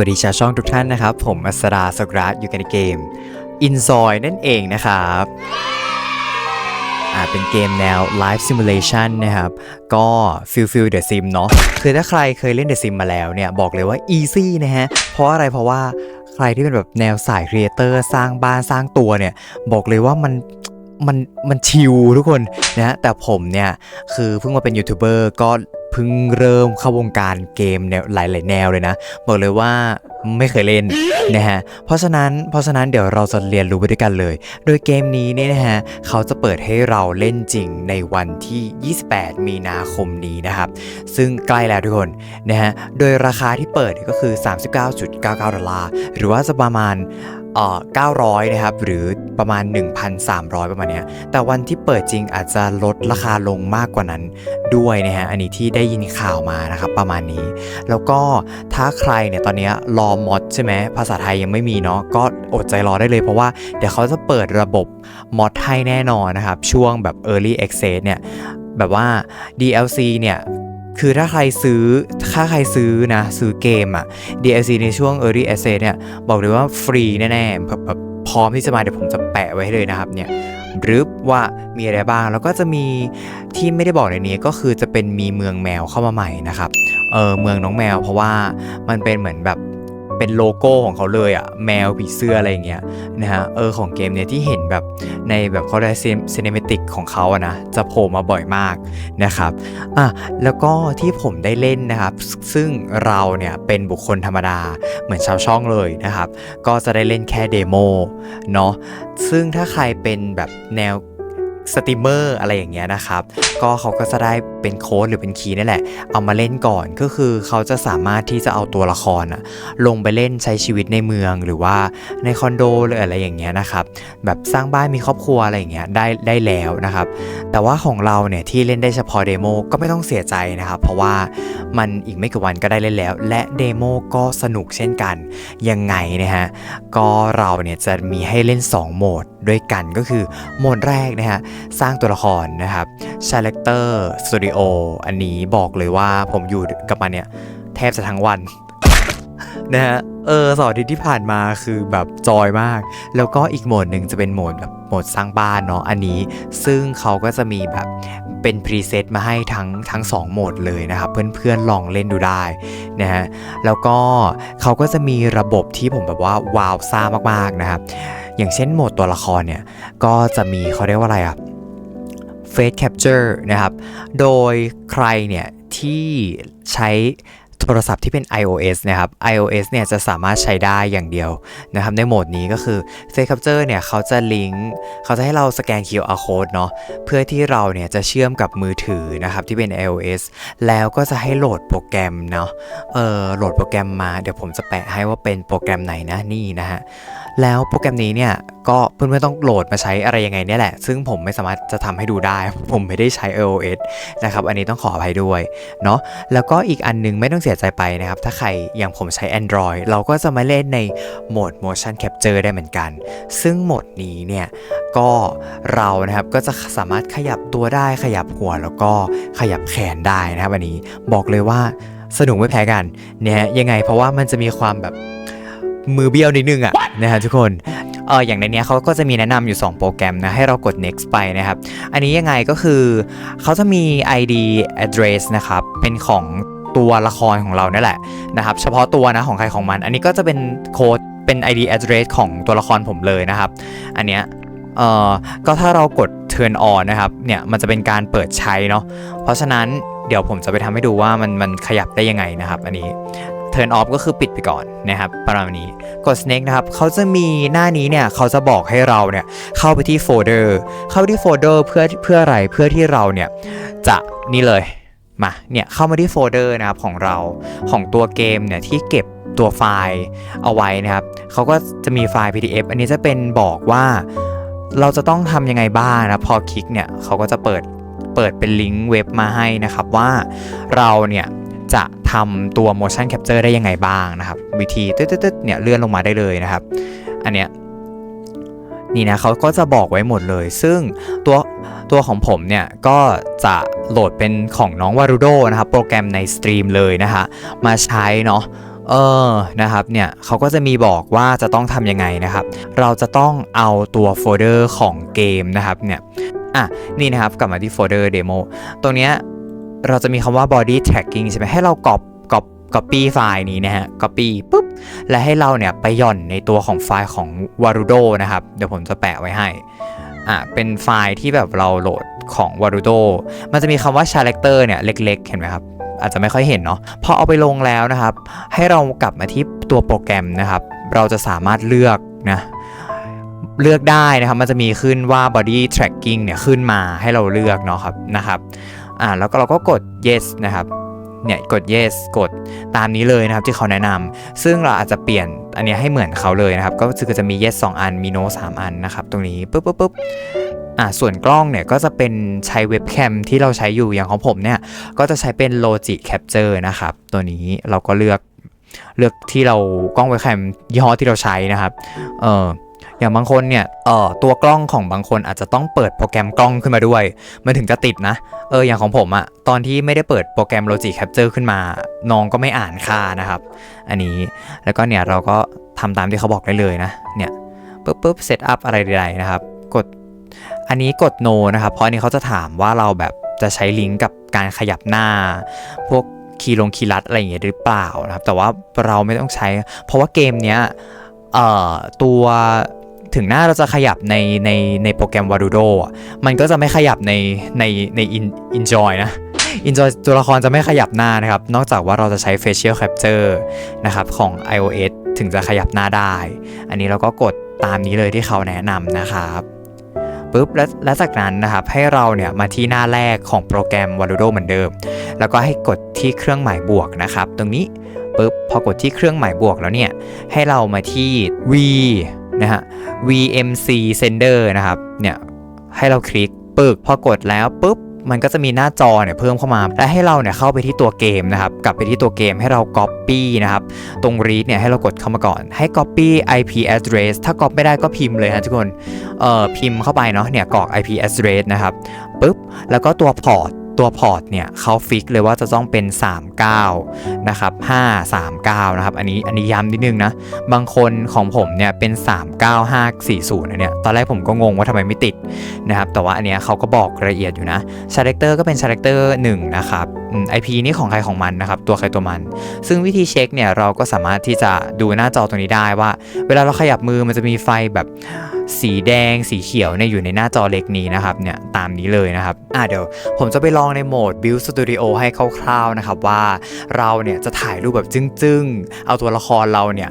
สวัสดีชาวช่องทุกท่านนะครับ ผมอัสราสกรัตอยู่กันในเกม i n z o y นั่นเองนะครับอ่าเป็นเกมแนว Live Simulation นะครับ ก็ Feel Feel The Sim เนาะคือถ้าใครเคยเล่น The Sim มาแล้วเนี่ย บอกเลยว่า easy นะฮะ เพราะอะไรเพราะว่าใครที่เป็นแบบแนวสายครีเอเตอร์สร้างบ้านสร้างตัวเนี่ย บอกเลยว่ามัน มันมันชิลทุกคนนะแต่ผมเนี่ยคือเพิ่งมาเป็นยูทูบเบอร์ก็เพิ่งเริ่มเข้าวงการเกมแนวหลาย ๆ แนวเลยนะ บอกเลยว่าไม่เคยเล่นนะฮะเพราะฉะนั้นเพราะฉะนั้นเดี๋ยวเราจะเรียนรู้ไปด้วยกันเลย โดยเกมนี้เนี่ยนะฮะเขาจะเปิดให้เราเล่นจริงในวันที่ 28 มีนาคมนี้นะครับ ซึ่งใกล้แล้วทุกคนนะฮะโดยราคาที่เปิดก็คือ 39.99 ดอลลาร์หรือว่าจะประมาณ 900 นะครับ หรือประมาณ 1,300 ประมาณเนี้ยแต่วันที่เปิดจริงอาจจะลดราคาลงมากกว่านั้นด้วยนะฮะ อันนี้ที่ได้ยินข่าวมานะครับ ประมาณนี้ แล้วก็ถ้าใครเนี่ยตอนนี้รอมอดใช่ไหมภาษาไทยยังไม่มีเนาะก็อดใจรอได้เลยเพราะว่าเดี๋ยวเขาจะเปิดระบบมอดให้แน่นอนนะครับ ช่วงแบบ Early Access เนี่ยแบบว่า DLC เนี่ย คือถ้าใครซื้อถ้าใครซื้อนะซื้อเกมอะ DLC ในช่วง Early Access เนี่ย บอกเลยว่าฟรีแน่ๆแบบแบบพร้อมที่จะมาเดี๋ยวผมจะแปะไว้เลยนะครับเนี่ยหรือว่ามีอะไรบ้างแล้วก็จะมีที่ไม่ได้บอกในนี้ก็คือจะเป็นมีเมืองแมวเข้ามาใหม่นะครับเออเมืองน้องแมวเพราะว่ามันเป็นเหมือนแบบ เป็นโลโก้ของเขาเลยอะแมวผีเสื้ออะไรเงี้ยนะฮะเออของเกมเนี่ยที่เห็นแบบในแบบเขาได้เซนิเมติกของเขาอะนะจะโผล่มาบ่อยมากนะครับอะแล้วก็ที่ผมได้เล่นนะครับ ซึ่งเราเนี่ยเป็นบุคคลธรรมดาเหมือนชาวช่องเลยนะครับ ก็จะได้เล่นแค่เดโมเนาะซึ่งถ้าใครเป็นแบบแนว สตรีมเมอร์อะไรอย่างเงี้ยนะครับ ก็เขาก็จะได้เป็นโค้ดหรือเป็นคีย์นั่นแหละ เอามาเล่นก่อนก็คือเขาจะสามารถที่จะเอาตัวละครอะลงไปเล่นใช้ชีวิตในเมืองหรือว่าในคอนโดหรืออะไรอย่างเงี้ยนะครับ แบบสร้างบ้านมีครอบครัวอะไรอย่างเงี้ยได้ได้แล้วนะครับ แต่ว่าของเราเนี่ยที่เล่นได้เฉพาะเดโมก็ไม่ต้องเสียใจนะครับ เพราะว่ามันอีกไม่กี่วันก็ได้เล่นแล้ว และเดโมก็สนุกเช่นกัน ยังไงนะฮะก็เราเนี่ยจะมีให้เล่น 2 โหมดด้วยกันก็คือโหมดแรกนะฮะสร้างตัวละครนะครับ Selector Studio อันนี้บอกเลยว่าผมอยู่กับมันเนี่ย แทบจะทั้งวันนะฮะเออสองอาทิตย์ที่ผ่านมาคือแบบจอยมาก แล้วก็อีกโหมดหนึ่งจะเป็นโหมดแบบโหมดสร้างบ้านเนาะอันนี้ ซึ่งเขาก็จะมีแบบเป็นพรีเซตมาให้ทั้งทั้งสองโหมดเลยนะครับเพื่อนๆลองเล่นดูได้นะฮะแล้วก็เขาก็จะมีระบบที่ผมแบบว่าว้าวซ่ามากๆนะครับอย่างเช่นโหมดตัวละครเนี่ยก็จะมีเขาเรียกว่าอะไรอะ Face Capture นะครับ โดยใครเนี่ยที่ใช้โทรศัพท์ที่เป็น iOS นะครับ iOS เนี่ยจะสามารถใช้ได้อย่างเดียวนะครับ ในโหมดนี้ก็คือ Face Capture เนี่ยเขาจะลิงก์เขาจะให้เราสแกน QR code เนาะเพื่อที่เราเนี่ยจะเชื่อมกับมือถือนะครับที่เป็น iOS แล้วก็จะให้โหลดโปรแกรมเนาะเออโหลดโปรแกรมมาเดี๋ยวผมจะแปะให้ว่าเป็นโปรแกรมไหนนะนี่นะฮะ แล้วโปรแกรมนี้เนี่ยก็เพื่อนๆต้องโหลดมาใช้อะไรยังไงเนี่ยแหละ ซึ่งผมไม่สามารถจะทำให้ดูได้ ผมไม่ได้ใช้ iOS นะครับ อันนี้ต้องขออภัยด้วยเนาะแล้วก็อีกอันนึงไม่ต้องเสียใจไปนะครับ ถ้าใครอย่างผมใช้ Android เราก็จะมาเล่นในโหมด motion capture ได้เหมือนกัน ซึ่งโหมดนี้เนี่ยก็เรานะครับก็จะสามารถขยับตัวได้ขยับหัวแล้วก็ขยับแขนได้นะครับอันนี้บอกเลยว่าสนุกไม่แพ้กันเนี่ยยังไงเพราะว่ามันจะมีความแบบ มือเบี้ยวนิดนึงอะนะฮะทุกคนเอออย่างในเนี้ยเขาก็จะมีแนะนำอยู่ 2 โปรแกรมนะ ให้เรากด next ไปนะครับ อันนี้ยังไงก็คือเขาจะมี ID address นะครับ เป็นของตัวละครของเราเนี่ยแหละนะครับ เฉพาะตัวนะของใครของมัน อันนี้ก็จะเป็นโค้ดเป็น ID address ของตัวละครผมเลยนะครับ อันเนี้ยเออก็ถ้าเรากด turn on นะครับ เนี่ยมันจะเป็นการเปิดใช้เนาะ เพราะฉะนั้นเดี๋ยวผมจะไปทำให้ดูว่ามันมันขยับได้ยังไงนะครับ อันนี้ turn off ก็คือปิดไปก่อนนะครับประมาณนี้กด snake นะครับเขาจะมีหน้านี้เนี่ยเขาจะบอกให้เราเนี่ยเข้าไปที่โฟลเดอร์เข้าไปที่โฟลเดอร์เพื่อเพื่ออะไรเพื่อที่เราเนี่ยจะนี่เลยมาเนี่ยเข้ามาที่โฟลเดอร์นะครับของเราของตัวเกมเนี่ยที่เก็บตัวไฟล์เอาไว้นะครับเขาก็จะมีไฟล์ PDF อันนี้จะเป็นบอกว่าเราจะต้องทำยังไงบ้างนะพอคลิกเนี่ยเขาก็จะเปิดเปิดเป็นลิงก์เว็บมาให้นะครับว่าเราเนี่ย จะทำตัว motion capture ได้ยังไงบ้างนะครับวิธีตึ๊ดๆเนี่ยเลื่อนลงมาได้เลยนะครับ อันเนี้ยนี่นะเขาก็จะบอกไว้หมดเลย ซึ่งตัวตัวของผมเนี่ยก็จะโหลดเป็นของน้องวารุโดนะครับโปรแกรมในสตรีมเลยนะฮะมาใช้เนาะเออนะครับเนี่ยเขาก็จะมีบอกว่าจะต้องทำยังไงนะครับ เราจะต้องเอาตัวโฟลเดอร์ของเกมนะครับเนี่ยอะนี่นะครับกลับมาที่โฟลเดอร์เดโมตรงเนี้ย เราจะมีคำว่า body tracking ใช่ไหมให้เรากรอบกรอบ copy ไฟล์นี้นะฮะ copy ปุ๊บ และให้เราเนี่ยไปหย่อนในตัวของไฟล์ของ Warudo นะครับ เดี๋ยวผมจะแปะไว้ให้ อะ เป็นไฟล์ที่แบบเราโหลดของ Warudo มันจะมีคำว่า character เนี่ยเล็ก ๆ เห็นไหมครับ อาจจะไม่ค่อยเห็นเนาะ พอเอาไปลงแล้วนะครับ ให้เรากลับมาที่ตัวโปรแกรมนะครับ เราจะสามารถเลือกนะเลือกได้นะครับ มันจะมีขึ้นว่า body tracking เนี่ยขึ้นมาให้เราเลือกเนาะครับนะครับ อ่าแล้วก็เราก็กด yes นะครับเนี่ยกด yes กดตามนี้เลยนะครับที่เขาแนะนำซึ่งเราอาจจะเปลี่ยนอันนี้ให้เหมือนเขาเลยนะครับ ก็คือจะมี yes 2 อันมี no 3 อันนะครับ ตรงนี้ปุ๊บปุ๊บปุ๊บอ่าส่วนกล้องเนี่ยก็จะเป็นใช้เว็บแคมที่เราใช้อยู่อย่างของผมเนี่ย ก็จะใช้เป็น Logic Capture นะครับ ตัวนี้เราก็เลือกเลือกที่เรากล้องเว็บแคมยี่ห้อที่เราใช้นะครับ เออ อย่างบางคนเนี่ยเอ่อตัวกล้องของบางคนอาจจะต้องเปิดโปรแกรมกล้องขึ้นมาด้วย มันถึงจะติดนะ เอออย่างของผมอะตอนที่ไม่ได้เปิดโปรแกรม Logic Capture ขึ้นมา น้องก็ไม่อ่านค่านะครับ อันนี้แล้วก็เนี่ยเราก็ทำตามที่เขาบอกได้เลยนะเนี่ยปุ๊บปุ๊บเซตอัพอะไรใดๆนะครับ กดอันนี้กด no นะครับ เพราะอันนี้เขาจะถามว่าเราแบบจะใช้ลิงก์กับการขยับหน้า พวกคีย์ลงคีย์ลัดอะไรอย่างเงี้ยหรือเปล่านะครับ แต่ว่าเราไม่ต้องใช้ เพราะว่าเกมเนี้ยเอ่อตัว ถึงหน้าเราจะขยับในในในโปรแกรม Warudo อะมันก็จะไม่ขยับในในใน In- Enjoy นะ Enjoy ตัวละครจะไม่ขยับหน้านะครับ นอกจากว่าเราจะใช้ Facial Capture นะครับของ iOS ถึงจะขยับหน้าได้ อันนี้เราก็กดตามนี้เลยที่เขาแนะนำนะครับปุ๊บและและจากนั้นนะครับให้เราเนี่ยมาที่หน้าแรกของโปรแกรม Warudo เหมือนเดิม แล้วก็ให้กดที่เครื่องหมายบวกนะครับ ตรงนี้ปุ๊บพอกดที่เครื่องหมายบวกแล้วเนี่ยให้เรามาที่ V นะฮะ VMC Sender นะครับ เนี่ย ให้เราคลิกปึกพอกดแล้วปุ๊บ มันก็จะมีหน้าจอเนี่ยเพิ่มเข้ามา และให้เราเนี่ยเข้าไปที่ตัวเกมนะครับ กลับไปที่ตัวเกมให้เรา Copy นะครับ ตรง read เนี่ยให้เรากดเข้ามาก่อน ให้ Copy IP address ถ้า Copy ไม่ได้ก็พิมพ์เลยฮะทุกคน เอ่อ พิมพ์เข้าไปเนาะ เนี่ยกรอก IP address นะครับ ปุ๊บ แล้วก็ตัวพอร์ ตัวพอร์ตเนี่ยเขาฟิกเลยว่าจะต้องเป็น 39 นะครับ 539 นะครับ อันนี้อันนี้ย้ำนิดนึงนะ บางคนของผมเนี่ยเป็น 39540นะเนี่ย ตอนแรกผมก็งงว่าทำไมไม่ติดนะครับ แต่ว่าอันเนี้ยเขาก็บอกรายละเอียดอยู่นะชาร์เตอร์ก็เป็นชาร์เตอร์1นะครับไอพีนี่ของใครของมันนะครับตัวใครตัวมัน ซึ่งวิธีเช็คเนี่ยเราก็สามารถที่จะดูหน้าจอตรงนี้ได้ว่า เวลาเราขยับมือมันจะมีไฟแบบสีแดงสีเขียวเนี่ยอยู่ในหน้าจอเล็กนี้นะครับเนี่ยตามนี้เลยนะครับอะเดี๋ยวผมจะไปลองในโหมด Build Studio ให้คร่าวๆนะครับว่าเราเนี่ยจะถ่ายรูปแบบจึ้งๆ เอาตัวละครเราเนี่ย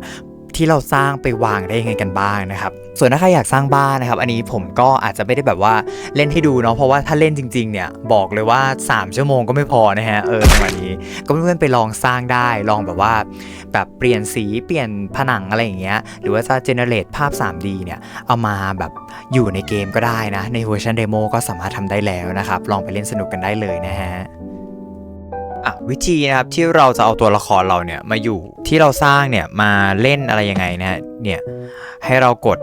ที่เราสร้างไปวางได้ยังไงกันบ้างนะครับ ส่วนถ้าใครอยากสร้างบ้านนะครับ อันนี้ผมก็อาจจะไม่ได้แบบว่าเล่นให้ดูเนาะเพราะว่าถ้าเล่นจริง ๆ เนี่ยบอกเลยว่า 3 ชั่วโมงก็ไม่พอนะฮะเออประมาณนี้ก็เพื่อนๆไปลองสร้างได้ลองแบบว่า แบบเปลี่ยนสีเปลี่ยนผนังอะไรอย่างเงี้ยหรือว่าจะเจเนเรตภาพ 3D เนี่ยเอามาแบบอยู่ในเกมก็ได้นะในเวอร์ชันเดโมก็สามารถทำได้แล้วนะครับลองไปเล่นสนุกกันได้เลยนะฮะ วิธีนะครับที่เราจะเอาตัวละครเราเนี่ยมาอยู่ที่เราสร้างเนี่ยมาเล่นอะไรยังไงนะเนี่ยให้เรากด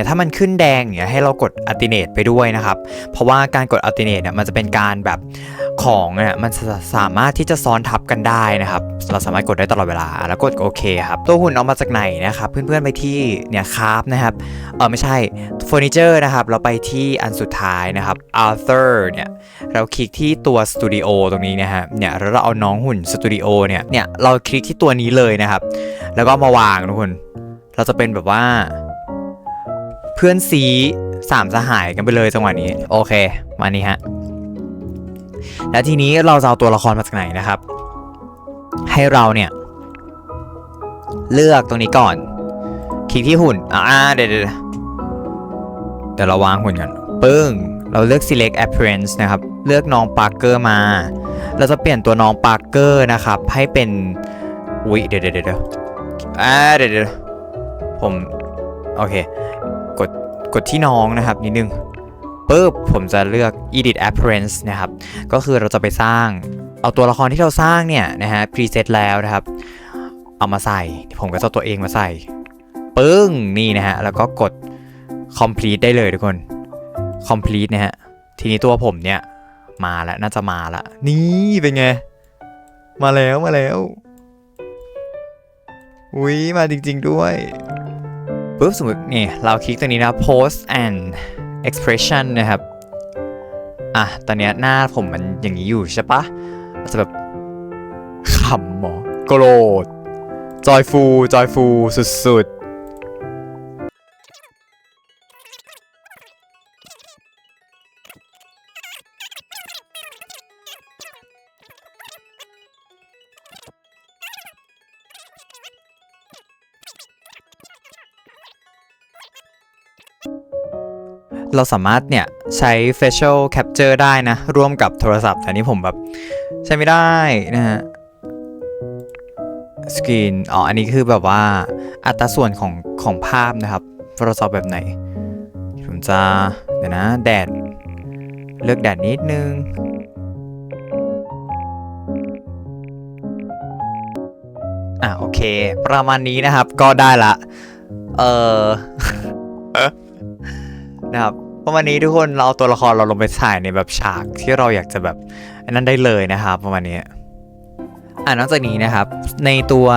เนี่ยถ้ามันขึ้นแดงเนี่ยให้เรากดอัลติเนตไปด้วยนะครับ เพราะว่าการกดอัลติเนตเนี่ยมันจะเป็นการแบบของเนี่ยมันสามารถที่จะซ้อนทับกันได้นะครับ เราสามารถกดได้ตลอดเวลาแล้วกดโอเคครับตัวหุ่นเอามาจากไหนนะครับ เพื่อนๆไปที่เนี่ยคราฟนะครับเออไม่ใช่เฟอร์นิเจอร์นะครับ เราไปที่อันสุดท้ายนะครับ Arthur เนี่ยเราคลิกที่ตัวสตูดิโอตรงนี้นะฮะเนี่ยแล้วเราเอาน้องหุ่นสตูดิโอเนี่ยเนี่ยเราคลิกที่ตัวนี้เลยนะครับ แล้วก็มาวางทุกคนเราจะเป็นแบบว่า พื่อนซีสามสหายกันไปเลยจังหวะนี้ โอเค มานี่ฮะ แล้วทีนี้เราจะเอาตัวละครมาจากไหนนะครับ ให้เราเนี่ย เลือกตรงนี้ก่อน คลิกที่หุ่น อ่าเดี๋ยวเดี๋ยวเดี๋ยวเราวางหุ่นกันปึ้ง เราเลือก select appearance นะครับ เลือกน้องปาร์เกอร์มา เราจะเปลี่ยนตัวน้องปาร์เกอร์นะครับ ให้เป็น อุ๊ยเดี๋ยวเดี๋ยวเดี๋ยวอ่าเดี๋ยวเดี๋ยวผม โอเค กดที่น้องนะครับนิดนึงปุ๊บผมจะเลือก edit appearance นะครับ ก็คือเราจะไปสร้าง เอาตัวละครที่เราสร้างเนี่ยนะฮะ preset แล้วนะครับ เอามาใส่ ผมก็จะเอาตัวเองมาใส่ ปึ้ง นี่นะฮะ แล้วก็กด complete ได้เลยทุกคน complete นะฮะ ทีนี้ตัวผมเนี่ย มาแล้ว น่าจะมาละนี่เป็นไง มาแล้วมาแล้ว อุ้ยมาจริง ๆ ด้วย ปุ๊บสมมตินี่เราคลิกตรงนี้นะ post and expression นะครับ อะ ตอนนี้หน้าผมมันอย่างนี้อยู่ใช่ปะจจะแบบขำหมอโกรธจอยฟูจอยฟูสุดๆ เราสามารถเนี่ยใช้ facial capture ได้นะ ร่วมกับโทรศัพท์ แต่นี่ผมแบบใช้ไม่ได้นะฮะสกรีนอ๋อ อันนี้คือแบบว่าอัตราส่วนของของภาพนะครับโทรศัพท์แบบไหน ผมจะ เดี๋ยวนะ แดด เลือกแดดนิดนึง อะ โอเค ประมาณนี้นะครับ ก็ได้ละ เออ นะครับประมาณนี้ทุกคนเราตัวละครเราลงไปถ่ายในแบบฉากที่เราอยากจะแบบอันนั้นได้เลยนะครับประมาณนี้อ่านอกจากนี้นะครับ ในตัว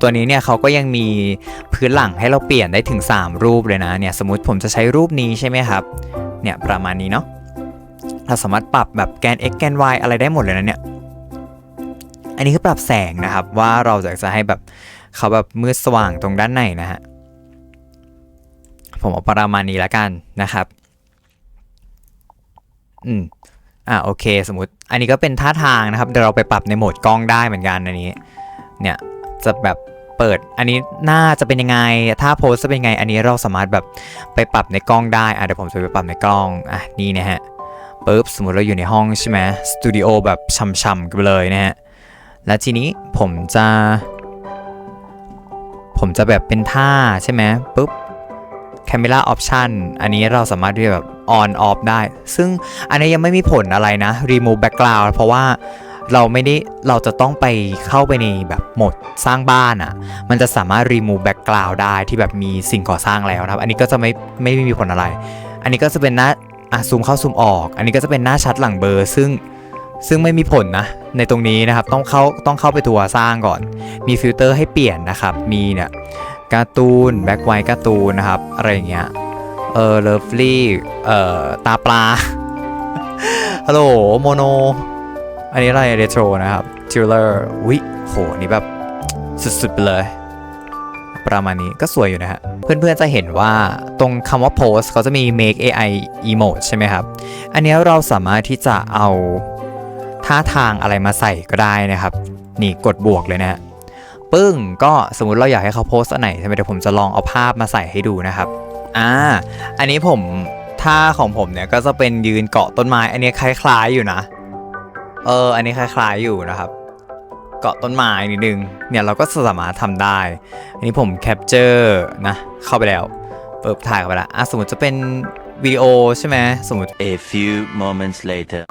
ตัวนี้เนี่ยเขาก็ยังมีพื้นหลังให้เราเปลี่ยนได้ถึง 3 รูปเลยนะเนี่ยสมมติผมจะใช้รูปนี้ใช่ไหมครับเนี่ยประมาณนี้เนาะเราสามารถปรับแบบแกน x แกน y อะไรได้หมดเลยนะเนี่ยอันนี้คือปรับแสงนะครับว่าเราอยากจะให้แบบเขาแบบมืดสว่างตรงด้านในนะฮะ ผมเอาประมาณนี้แล้วกันนะครับ อืม อ่าโอเค สมมติ อันนี้ก็เป็นท่าทางนะครับ เดี๋ยวเราไปปรับในโหมดกล้องได้เหมือนกันอันนี้ เนี่ยจะแบบเปิด อันนี้หน้าจะเป็นยังไง ถ้าโพสจะเป็นยังไง อันนี้เราสามารถแบบไปปรับในกล้องได้ อะเดี๋ยวผมจะไปปรับในกล้อง อะนี่นะฮะปุ๊บสมมติเราอยู่ในห้องใช่ไหมสตูดิโอแบบช่ำๆกันเลยนะฮะ แล้วทีนี้ผมจะ ผมจะแบบเป็นท่าใช่ไหมปุ๊บ Camera Option อันนี้เราสามารถที่จะแบบ on off ได้ ซึ่งอันนี้ยังไม่มีผลอะไรนะ remove background เพราะว่าเราไม่ได้เราจะต้องไปเข้าไปในแบบโหมดสร้างบ้านอะ่ะ มันจะสามารถ remove background ได้ที่แบบมีสิ่งก่อสร้างแล้วนะครับ อันนี้ก็จะไม่ไม่มีผลอะไร อันนี้ก็จะเป็นหน้าอะซูมเข้าซูมออก อันนี้ก็จะเป็นหน้าชัดหลังเบอร์ซึ่งซึ่งไม่มีผลนะ ในตรงนี้นะครับต้องเข้าต้องเข้าไปตัวสร้างก่อน มีฟิลเตอร์ให้เปลี่ยนนะครับ มีเนี่ย การ์ตูนแบ็คไวท์การ์ตูนนะครับ อะไรเงี้ย เออเลิฟลี่ เอ่อ ตาปลา ฮัลโหลโมโน อันนี้อะไรเรโทรนะครับทิลเลอร์วิโห นี่แบบ สุดๆไปเลย ประมาณนี้ก็สวยอยู่นะฮะ เพื่อนๆจะเห็นว่าตรงคำว่า post เขาจะมี make AI emote ใช่ไหมครับ อันนี้เราสามารถที่จะเอาท่าทางอะไรมาใส่ก็ได้นะครับ นี่กดบวกเลยนะฮะ ปึ้ง ก็สมมุติเราอยากให้เขาโพสต์อันไหนใช่ไหมเดี๋ยวผมจะลองเอาภาพมาใส่ให้ดูนะครับ อ่า อันนี้ผมท่าของผมเนี่ยก็จะเป็นยืนเกาะต้นไม้ อันนี้คล้ายๆอยู่นะ เออ อันนี้คล้ายๆอยู่นะครับ เกาะต้นไม้นิดนึง เนี่ยเราก็สามารถทำได้ อันนี้ผมแคปเจอร์นะ เข้าไปแล้ว เปิดถ่ายเข้าไปแล้วอะสมมติจะเป็นวิดีโอใช่ไหมสมมติ A few moments later.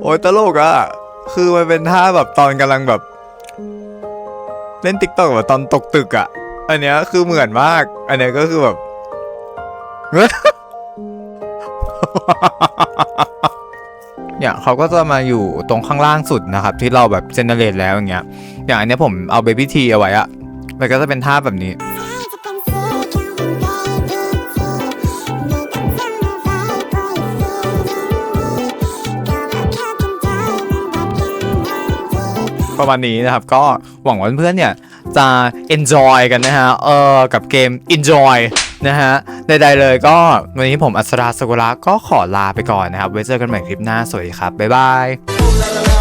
โอ้ยตลกอะคือมันเป็นท่าแบบตอนกำลังแบบ เล่นติ๊กต็อกแบบตอนตกตึกอะอันเนี้ยคือเหมือนมาก อันเนี้ยก็คือแบบเนี่ยเขาก็จะมาอยู่ตรงข้างล่างสุดนะครับ ที่เราแบบเจเนเรตแล้วอย่างเงี้ย อย่างอันเนี้ยผมเอาเบบี้ทีเอาไว้อะมันก็จะเป็นท่าแบบนี้ ประมาณนี้นะครับ ก็หวังว่าเพื่อนๆเนี่ยจะ enjoy กันนะฮะ เออ กับเกม enjoy นะฮะ ใดๆเลยก็วันนี้ผมอัศราสกุระก็ขอลาไปก่อนนะครับ ไว้เจอกันใหม่คลิปหน้า สวัสดีครับ บ๊ายบาย